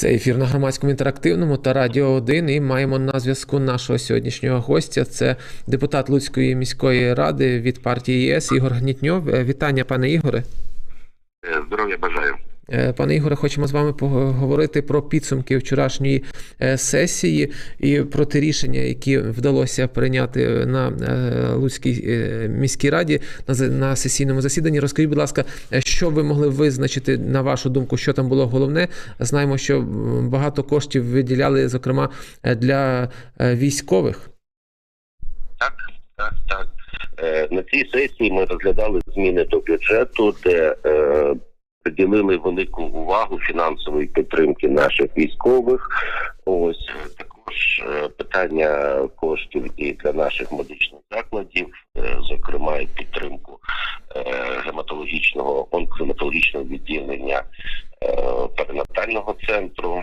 Це ефір на громадському інтерактивному та Радіо 1. І маємо на зв'язку нашого сьогоднішнього гостя. Це депутат Луцької міської ради від партії ЄС Ігор Гнітньов. Е, Вітання, пане Ігоре. Е, Здоров'я бажаю. Е, Пане Ігоре, хочемо з вами поговорити про підсумки вчорашньої е, сесії і про ті рішення, які вдалося прийняти на е, Луцькій міській раді на сесійному засіданні. Розкажіть, будь ласка, що ви могли визначити на вашу думку, що там було головне? Знаємо, що багато коштів виділяли, зокрема для військових. Так, так, так. На цій сесії ми розглядали зміни до бюджету, де приділили велику увагу фінансової підтримки наших військових. Ось е, також е, питання коштів і для наших медичних закладів, е, зокрема і підтримку гематологічного онкогематологічного відділення перинатального центру.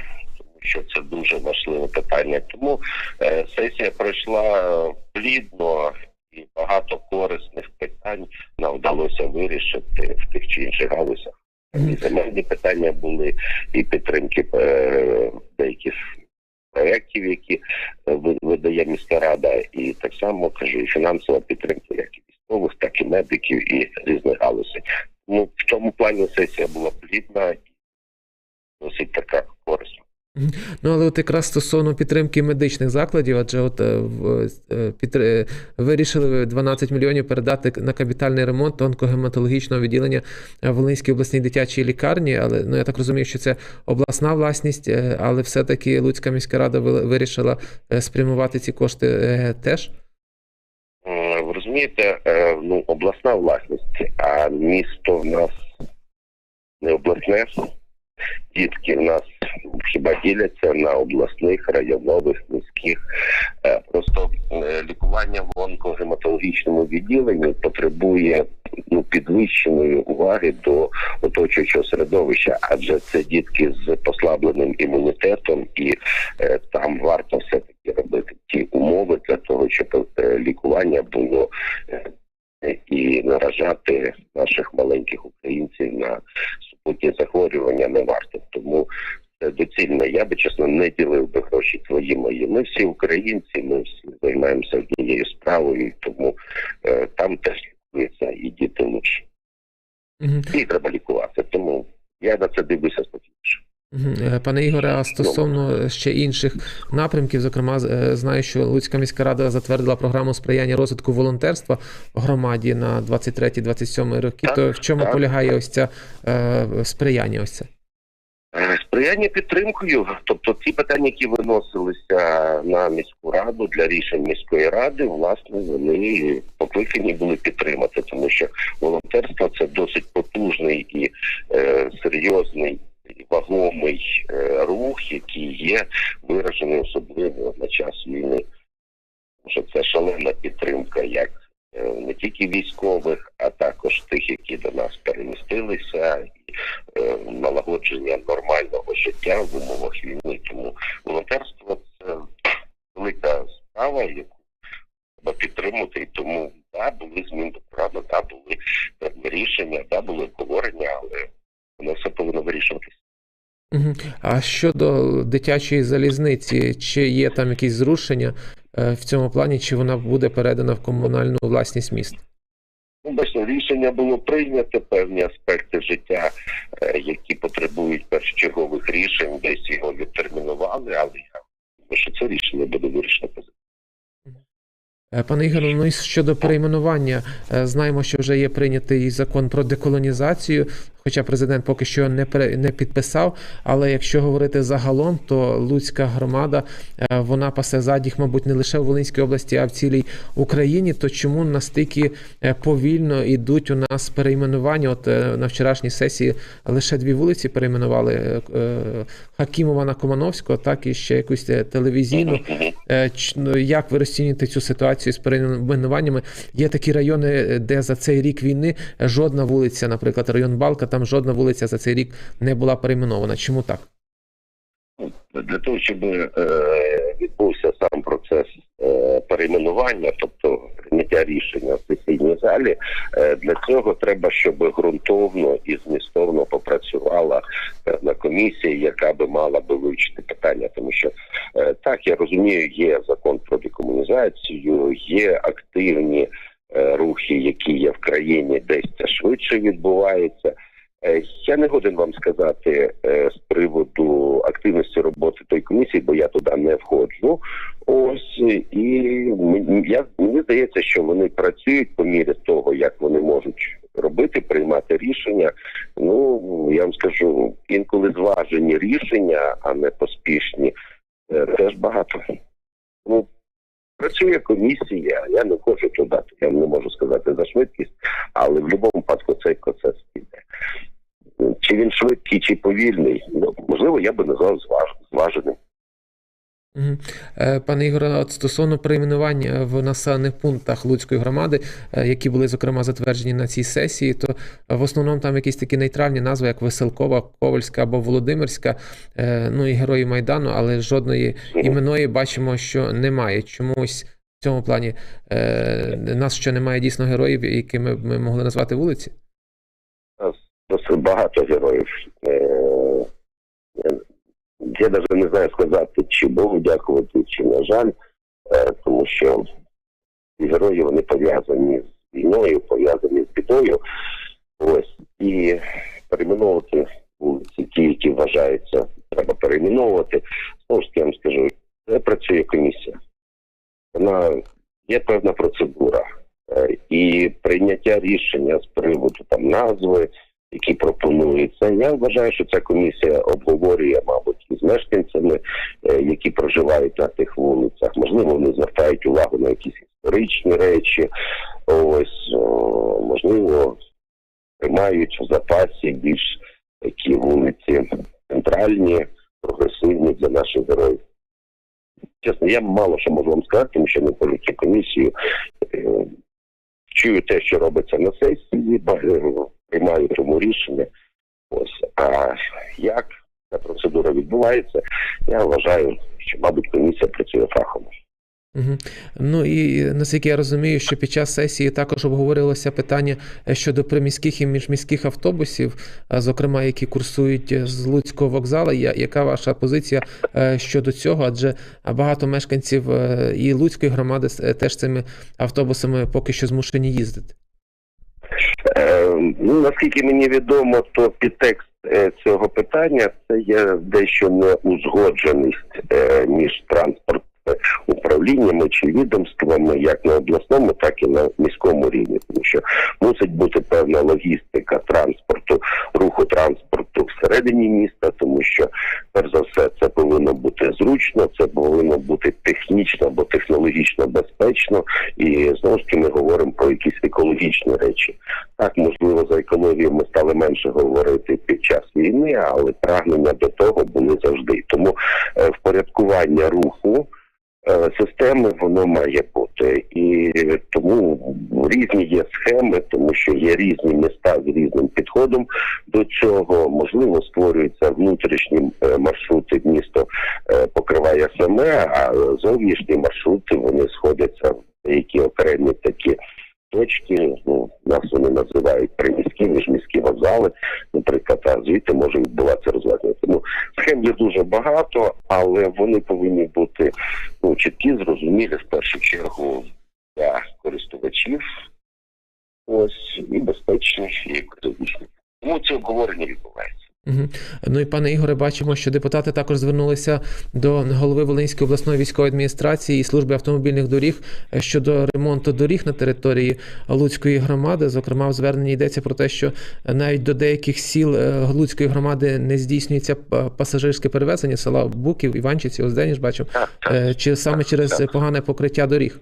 Що це дуже важливе питання. Тому Е, Сесія пройшла плідно і багато корисних питань нам вдалося вирішити в тих чи інших галузях. Земельні питання були, і підтримки е, деяких проєктів, які е, видає міська рада, і так само кажу, і фінансова підтримка, як і військових, так і медиків, і різних галузей. Ну в цьому плані сесія була плідна і досить така корисна. Ну, але от якраз стосовно підтримки медичних закладів, адже от е, е, підтр- е, вирішили 12 мільйонів передати на капітальний ремонт онкогематологічного відділення е, Волинській обласній дитячій лікарні. Але ну я так розумію, що це обласна власність, але все-таки Луцька міська рада вирішила спрямувати ці кошти теж. Ви розумієте, ну обласна власність, а місто в нас не обласне. Дітки в нас хіба діляться на обласних, районових, міських. Е, Просто е, лікування в онкогематологічному відділенні потребує ну, підвищеної уваги до оточуючого середовища, адже це дітки з послабленим імунітетом, і е, там варто все таки робити ті умови для того, щоб лікування було і наражати наших маленьких українців на супутні захворювання не варто. Тому це доцільно. Я би чесно не ділив би гроші твої мої. Ми всі українці, ми всі займаємося однією справою, тому е, там теж лікуються і діти лучше. Мгм. І треба лікувати. Тому я на це дивлюся спокійніше. Е, Пане Ігоре, а стосовно ще інших напрямків, зокрема, е, знаю, що Луцька міська рада затвердила програму сприяння розвитку волонтерства в громаді на 23-27 роки. Так, То в чому так. полягає ось ця е, сприяння? Ось це? Е, Сприяння підтримкою, тобто ті питання, які виносилися на міську раду для рішень міської ради, власне, вони покликані були підтримати, тому що волонтерство це досить потужний і е, серйозний вагомий е, рух, який є виражений особливо на час війни. Що це шалена підтримка, як не тільки військових, а також тих, які до нас перемістилися, і е, налагодження нормального життя в умовах війни. Тому волонтерство це велика справа, яку треба підтримати. Тому да, були зміни до програми, да, були рішення, да, були обговорення, але воно все повинно вирішуватися. А щодо дитячої залізниці, чи є там якісь зрушення е, в цьому плані, чи вона буде передана в комунальну власність міста? Ну, бачите, рішення було прийнято, певні аспекти життя, е, які потребують першочергових рішень, десь його відтермінували, але я думаю, що це рішення буде вирішено позитивно. Е, Пане Ігоре, ну і щодо перейменування, е, знаємо, що вже є прийнятий закон про деколонізацію, хоча президент поки що не не підписав. Але якщо говорити загалом, то Луцька громада е, вона пасе задіх, мабуть, не лише в Волинській області, а в цілій Україні. То чому настільки е, повільно йдуть у нас перейменування? От е, на вчорашній сесії лише дві вулиці перейменували Хакімова на Комановського, так і ще якусь телевізійну. Ну, Як ви розцінюєте цю ситуацію з перейменуваннями? Є такі райони, де за цей рік війни жодна вулиця, наприклад, район Балка, там жодна вулиця за цей рік не була перейменована. Чому так? для того, щоб е, відбувся сам процес е, перейменування, тобто прийняття рішення в сесійній залі. Е, Для цього треба, щоб ґрунтовно і змістовно попрацювала певна комісія, яка би мала би вивчити питання, тому що е, так я розумію, є закон про декомунізацію, є активні е, рухи, які є в країні, десь це швидше відбувається. Е, Я не годен вам сказати е, з приводу активності роботи тої комісії, бо я туди не входжу. Ось і я мені здається, що вони працюють по мірі того, як вони можуть робити, приймати рішення. Ну я вам скажу, інколи зважені рішення, а не поспішні, е, теж багато. Ну працює комісія. Я не хочу туди, я не можу сказати за швидкість, але в будь-якому випадку цей процес. Чи він швидкий, чи повільний, ну можливо, я би назвав зваж, зваженим. Е, Пане Ігоре, от стосовно перейменування в населених пунктах Луцької громади, е, які були зокрема затверджені на цій сесії, то в основному там якісь такі нейтральні назви, як Веселкова, Ковальська або Володимирська, е, ну і Герої Майдану, але жодної іменної бачимо, що немає. Чомусь в цьому плані нас ще немає дійсно героїв, якими ми могли назвати вулиці. Багато героїв. Е, Я навіть не знаю сказати, чи Богу дякувати, чи на жаль, е, тому що герої вони пов'язані з війною, пов'язані з бідою. Ось і перейменовувати вулиці, ті, які вважаються, треба перейменовувати. Знову ж я вам скажу, це працює комісія. Вона є певна процедура. Е, І прийняття рішення з приводу там назви, які пропонуються. Я вважаю, що ця комісія обговорює, мабуть, із мешканцями, е, які проживають на тих вулицях. Можливо, вони звертають увагу на якісь історичні речі. Ось можливо, тримають в запасі більш такі вулиці центральні, прогресивні для наших героїв. Чесно, я мало що можу вам сказати, тому що не входжу комісію. Е, Чую те, що робиться на сесії, ба- е, приймаю тому рішення. Ось а як ця процедура відбувається, я вважаю, що мабуть комісія працює фахово. Угу. Ну і наскільки я розумію, що під час сесії також обговорювалося питання е, щодо приміських і міжміських автобусів, зокрема, які курсують е, з Луцького вокзалу. Я- Яка ваша позиція е, щодо цього? Адже багато мешканців е, і Луцької громади е, теж цими автобусами поки що змушені їздити. Ну, наскільки мені відомо, то підтекст е, цього питання це є дещо неузгодженість е, між транспортними управліннями чи відомствами, як на обласному, так і на міському рівні, тому що мусить бути певна логістика транспорту, руху транспорту всередині міста, тому що перш за все це повинно бути зручно, це повинно бути технічно або технологічно безпечно, і знову ж таки ми говоримо про якісь екологічні речі. Так, можливо, за екологію ми стали менше говорити під час війни, але прагнення до того були завжди. Тому е, впорядкування руху е, системи воно має бути. І тому різні є схеми, тому що є різні міста з різним підходом до цього. Можливо, створюються внутрішні е, маршрути, місто е, покриває саме, а зовнішні маршрути вони сходяться в деякі окремі такі точки. Ну нас вони називають приміські, міжміські вокзали, наприклад, а звідти може відбуватися розвезення. Тому схем є дуже багато, але вони повинні бути ну, чіткі, зрозумілі в першу чергу для користувачів. Ось і безпечні, і екологічні. Тому це обговорення відбувається. Угу. Ну і пане Ігоре, бачимо, що депутати також звернулися до голови Волинської обласної військової адміністрації і служби автомобільних доріг е, щодо ремонту доріг на території Луцької громади. Зокрема, в зверненні йдеться про те, що навіть до деяких сіл е, Луцької громади не здійснюється пасажирське перевезення села Буків, Іванчиці, Озденіж, бачив, Так, так. е, чи саме через погане покриття доріг.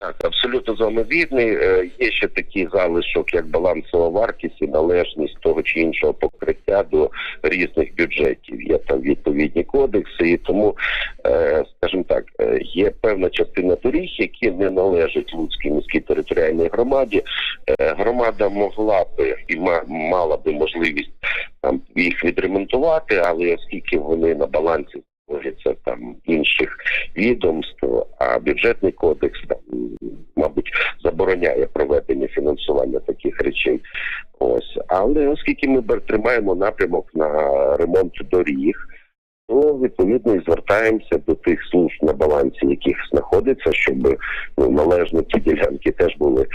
Так, абсолютно з вами вірний. Е, Є ще такий залишок, як балансова вартість і належність того чи іншого покриття до різних бюджетів. Є там відповідні кодекси, і тому, е, скажімо так, е, є певна частина доріг, які не належать Луцькій міській територіальній громаді. Громада могла би і ма- мала би можливість там їх відремонтувати, але оскільки вони на балансі стосується там інших відомств, а бюджетний кодекс там, мабуть, забороняє проведення фінансування таких речей. Ось, але оскільки ми тримаємо напрямок на ремонт доріг, то відповідно і звертаємося до тих служб на балансі, яких знаходиться, щоб ну, належно ті ділянки теж були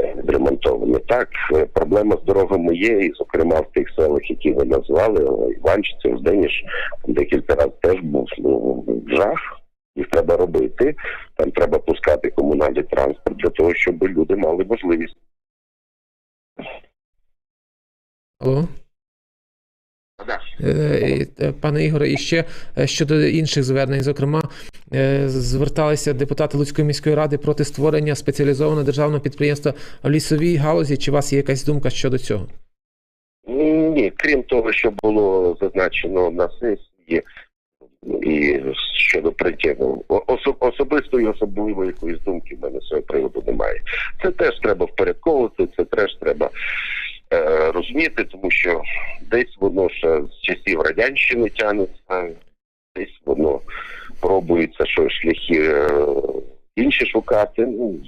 е, відремонтовані. Так, е, проблема з дорогами є, і зокрема в тих селах, які ви назвали, Іванчиці, Узденіш, декілька разів теж був ну, жах. Їх треба робити. Там треба пускати комунальний транспорт для того, щоб люди мали можливість. Алло? Е, е, Пане Ігоре, і ще е, щодо інших звернень, зокрема, зверталися депутати Луцької міської ради проти створення спеціалізованого державного підприємства в лісовій галузі. Чи у вас є якась думка щодо цього? Ні, крім того, що було зазначено на сесії, і щодо притягу осо- особистої особливої якоїсь думки в мене з цього приводу немає. Це теж треба впорядковувати, це теж треба розуміти, тому що десь воно ще з часів радянщини тягнеться, десь воно пробується, що шляхи е, інші шукати. Ну,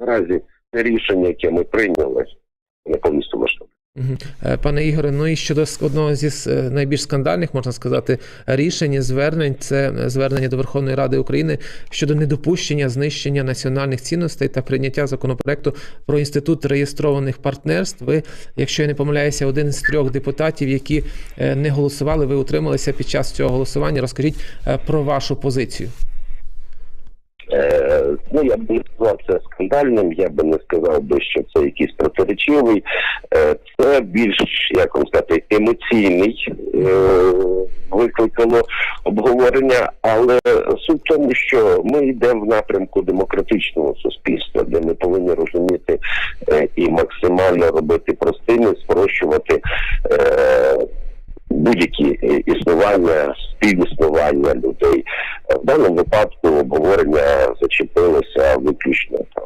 наразі це рішення, яке ми прийняли, не повністю влаштовує. Е, Пане Ігоре, ну і щодо одного зі е, найбільш скандальних, можна сказати, рішень, і звернень, це е, звернення до Верховної Ради України щодо недопущення знищення національних цінностей та прийняття законопроекту про інститут реєстрованих партнерств. Ви, якщо я не помиляюся, один з трьох депутатів, які не голосували, ви утрималися під час цього голосування. Розкажіть про вашу позицію. Е, ну, я сказав це скандальним, я би не сказав би, що це якийсь протиречивий. Е, це більш, як вам сказати, емоційний е, викликало обговорення, але суть в тому, що ми йдемо в напрямку демократичного суспільства, де ми повинні розуміти е, і максимально робити простими, спрощувати. Будь-які е, існування, співіснування людей. В даному випадку обговорення зачепилося виключно там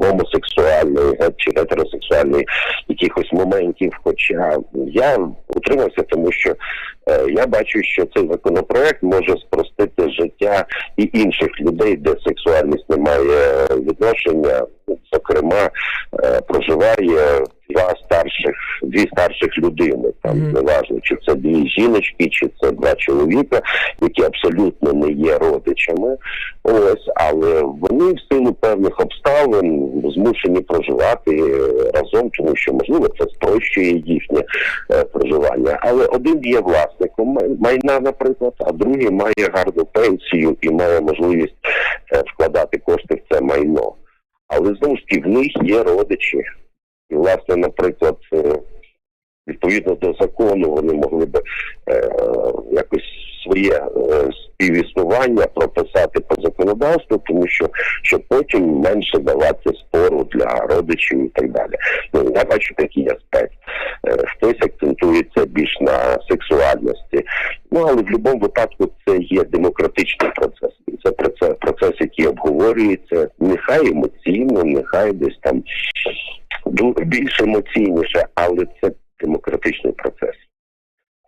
гомосексуальної ге- чи гетеросексуальної якихось моментів. Хоча я утримався, тому що е, я бачу, що цей законопроект може спростити життя і інших людей, де сексуальність не має відношення. Зокрема, е, проживає два старших, дві старших людини. Там Мгм. неважно, чи це дві жіночки, чи це два чоловіка, які абсолютно не є родичами. Ось, але вони в силу певних обставин змушені проживати разом, тому що можливо це спрощує їхнє е, проживання. Але один є власником май- майна, наприклад, а другий має гарну пенсію і має можливість е, вкладати кошти в це майно. Але знову ж таки в них є родичі. І, власне, наприклад, е, відповідно до закону вони могли би е, якось своє е, співіснування прописати по законодавству, тому що щоб потім менше давати спору для родичів і так далі. Ну я бачу такий аспект. Е, хтось акцентується більш на сексуальності. Ну але в будь-якому випадку це є демократичний процес. Це процес, процес, який обговорюється, нехай емоційно, нехай десь там більш емоційніше, але це демократичний процес.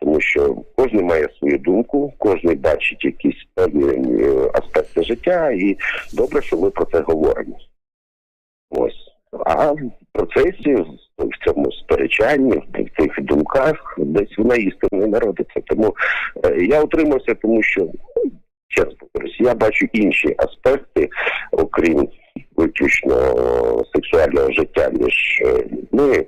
Тому що кожен має свою думку, кожен бачить якісь певні е, аспекти життя, і добре, що ми про це говоримо. Ось. А в процесі, в цьому сперечанні, в тих думках, десь вона істина народиться. Тому е, я утримався, тому що, чесно повторюсь, я бачу інші аспекти, окрім виключно сексуального життя між е, людьми.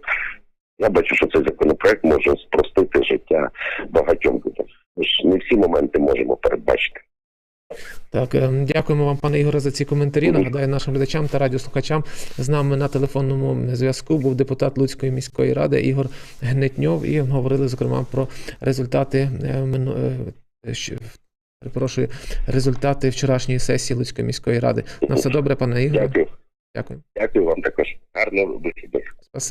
Я бачу, що цей законопроект може спростити життя багатьом людям. Ми не всі моменти можемо передбачити. Так, е, дякуємо вам, пане Ігоре, за ці коментарі. Нагадаю нашим глядачам та радіослухачам. З нами на телефонному зв'язку був депутат Луцької міської ради Ігор Гнетньов. І говорили, зокрема, про результати е, перепрошую, результати вчорашньої сесії Луцької міської ради. На все добре, пане Ігоре. Дякую. Дякую. Дякую вам також. Гарного вихідних.